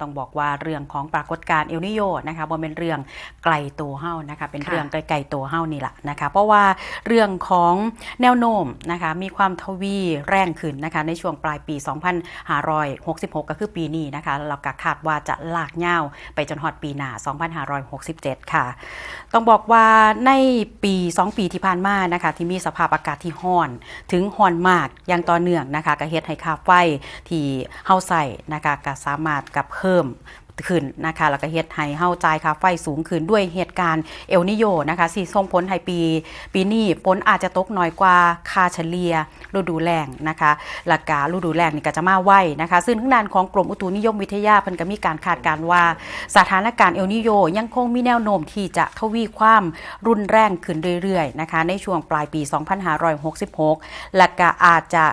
ต้องบอกว่าเรื่องของปรากฏการณ์เอลนิโยนะคะบ่เป็นเรื่องไกลตัวเฮานะคะเป็นเรื่องไกลๆตัวเฮานี่แหละนะคะเพราะว่าเรื่องของแนวโน้มนะคะมีความทวีแรงขึ้นนะคะในช่วงปลายปี 2566 ก็คือปีนี้นะคะเราก็คาดว่าจะลากยาวไปจนฮอดปีหน้า 2567 ค่ะ ต้องบอกว่าในปี 2 ปีที่ผ่านมานะคะที่มีสภาพอากาศที่ร้อน ถึงร้อนมากอย่างต่อเนื่องนะคะก็เฮ็ดให้ค่าไฟที่เฮาใส่นะคะก็สามารถกับเพิ่ม ขึ้นนะคะแล้วก็เฮ็ดให้เฮาจ่ายค่าไฟสูงขึ้นด้วยเหตุการณ์เอลนิโยนะคะสิส่งผลให้ปี ปีนี้ฝนอาจจะตกน้อยกว่าค่าเฉลี่ยฤดูแล้งนะคะและกาฤดูแล้งนี่ก็จะมาไวนะคะ ซึ่งทางด้านของกรมอุตุนิยมวิทยาเพิ่นก็มีการคาดการณ์ว่า สถานการณ์เอลนิโยยังคงมีแนวโน้มที่จะทวีความรุนแรงขึ้นเรื่อยๆนะคะในช่วงปลายปี 2566 และก็อาจจะ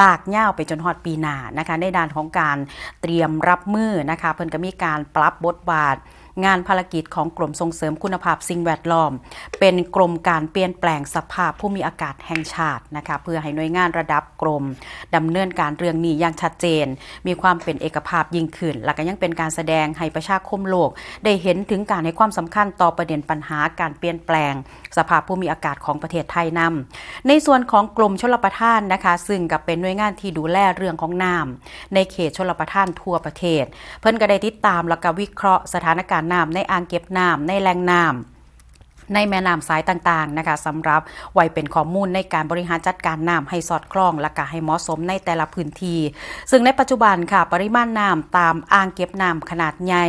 ลากยาวไปจนฮอดปีหน้านะคะในด้านของการเตรียมรับมือนะคะเพิ่นก็มีการปรับบทบาท งานภารกิจของกรมส่งเสริมคุณภาพสิ่งแวดล้อม เป็นกรมการเปลี่ยนแปลงสภาพผู้มีอากาศแห่งชาตินะคะเพื่อให้หน่วยงานระดับกรมดำเนินการเรื่องนี้อย่างชัดเจน มีความเป็นเอกภาพยิ่งขึ้น และก็ยังเป็นการแสดงให้ประชาคมโลก ได้เห็นถึงการให้ความสำคัญต่อประเด็นปัญหาการเปลี่ยนแปลง สภาพผู้มีอากาศของประเทศไทยนำในส่วนของกรมชลประทานนะคะ ซึ่งกับเป็นหน่วยงานที่ดูแลเรื่องของน้ำในเขตชลประทานทั่วประเทศ เพิ่นก็ได้ติดตามและก็วิเคราะห์สถานการณ์น้ำในอ่างเก็บน้ำในแหล่งน้ำในแม่น้ำสายต่างๆนะคะสำหรับไว้เป็นข้อมูลในการบริหารจัดการน้ำให้สอดคล้องและก็ให้เหมาะสมในแต่ละพื้นที่ ซึ่งในปัจจุบันค่ะ ปริมาณน้ำตามอ่างเก็บน้ำขนาดใหญ่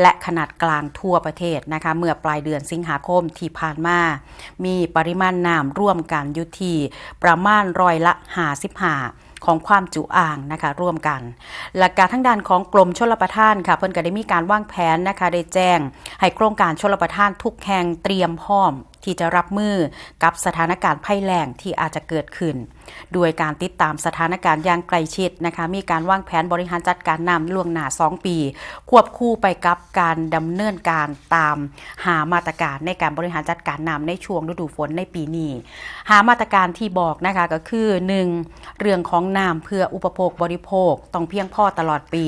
และขนาดกลางทั่วประเทศนะคะเมื่อปลายเดือนสิงหาคมที่ผ่านมา มีปริมาณน้ำร่วมกันอยู่ที่ประมาณร้อยละ55 ของความจุอ่างนะคะร่วมกัน หลักการทั้งด้านของกรมชลประทานค่ะเพิ่นก็ได้มีการวางแผนนะคะได้แจ้ง ให้โครงการชลประทานทุกแห่งเตรียมพร้อมที่จะรับมือกับสถานการณ์ภัยแล้งที่อาจจะเกิดขึ้น โดยการติดตามสถานการณ์อย่างใกล้ชิดนะคะมีการวางแผนบริหารจัดการน้ำล่วงหน้า 2 ปี ควบคู่ไปกับการดำเนินการตามหามาตรการในการบริหารจัดการน้ำในช่วงฤดูฝนในปีนี้หามาตรการที่บอกนะคะก็คือ 1. เรื่องของน้ำเพื่ออุปโภคบริโภคต้องเพียงพอตลอดปี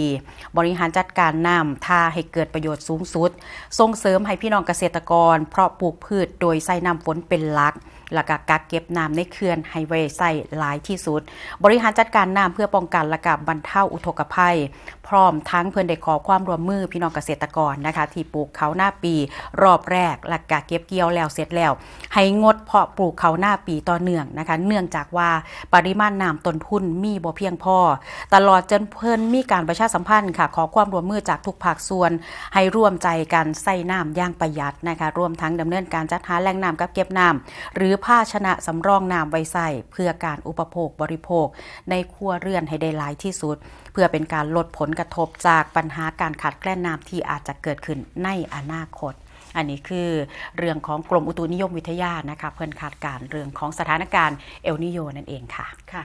บริหารจัดการน้ำท่าให้เกิดประโยชน์สูงสุด ส่งเสริมให้พี่น้องเกษตรกร เพราะปลูกพืชโดยใส่น้ำฝนเป็นหลัก แล้วก็กักเก็บน้ำในเขื่อนให้ไว้ใส่หลายที่สุด บริหารจัดการน้ำเพื่อป้องกันและกับบรรเทาอุทกภัย พร้อมทั้งเพื่อนได้ขอความร่วมมือพี่น้องเกษตรกรนะคะ ที่ปลูกเขาหน้าปีรอบแรกและกะเก็บเกี่ยวแล้วเสร็จแล้ว ให้งดเพาะปลูกเขาหน้าปีต่อเนื่องนะคะ เนื่องจากว่าปริมาณน้ำต้นทุนมีบ่เพียงพอ ตลอดจนเพิ่นมีการประชาสัมพันธ์ค่ะ ขอความร่วมมือจากทุกภาคส่วน ให้ร่วมใจกันใส่น้ำย่างประหยัดนะคะรวมทั้งดำเนินการจัดหาแหล่งน้ำกับเก็บน้ำหรือภาชนะสำรองน้ำไว้ใส่เพื่อการอุปโภคบริโภค ในครัวเรือนให้ได้หลายที่สุด เพื่อเป็นการลดผลกระทบจากปัญหาการขาดแคลนน้ำที่อาจจะเกิดขึ้นในอนาคตอันนี้คือเรื่องของกรมอุตุนิยมวิทยานะคะเพื่อนคาดการณ์เรื่องของสถานการณ์เอลนิโยนั่นเองค่ะ